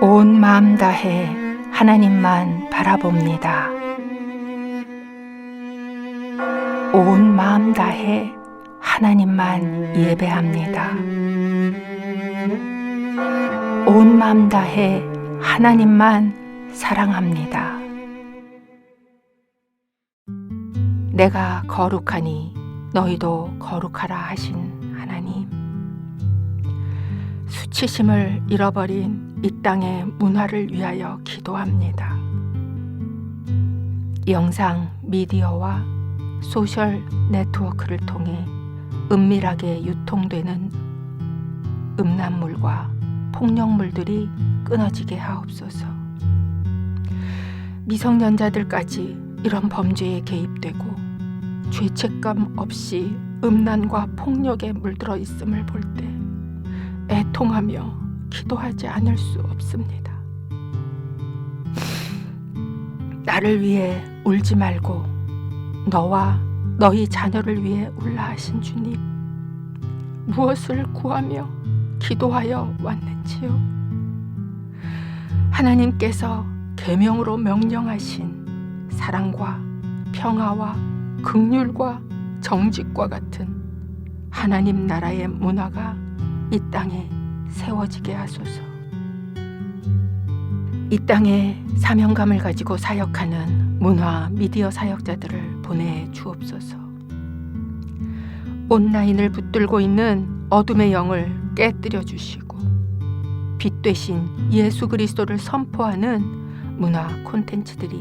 온 마음 다해 하나님만 바라봅니다. 온 마음 다해 하나님만 예배합니다. 온 마음 다해 하나님만 사랑합니다. 내가 거룩하니 너희도 거룩하라 하신 하나님. 수치심을 잃어버린 이 땅의 문화를 위하여 기도합니다. 영상 미디어와 소셜 네트워크를 통해 은밀하게 유통되는 음란물과 폭력물들이 끊어지게 하옵소서. 미성년자들까지 이런 범죄에 개입되고 죄책감 없이 음란과 폭력에 물들어 있음을 볼 때 애통하며 기도하지 않을 수 없습니다. 나를 위해 울지 말고 너와 너희 자녀를 위해 울라 하신 주님 무엇을 구하며 기도하여 왔는지요? 하나님께서 계명으로 명령하신 사랑과 평화와 극률과 정직과 같은 하나님 나라의 문화가 이 땅에 세워지게 하소서. 이 땅에 사명감을 가지고 사역하는 문화 미디어 사역자들을 보내 주옵소서. 온라인을 붙들고 있는 어둠의 영을 깨뜨려 주시고 빛 되신 예수 그리스도를 선포하는 문화 콘텐츠들이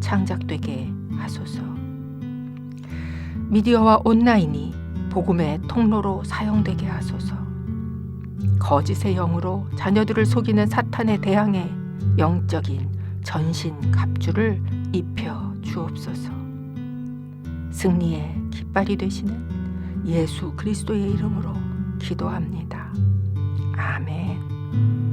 창작되게 하소서. 미디어와 온라인이 복음의 통로로 사용되게 하소서. 거짓의 영으로 자녀들을 속이는 사탄에 대항해 영적인 전신 갑주를 입혀 주옵소서. 승리의 깃발이 되시는 예수 그리스도의 이름으로 기도합니다. 아멘.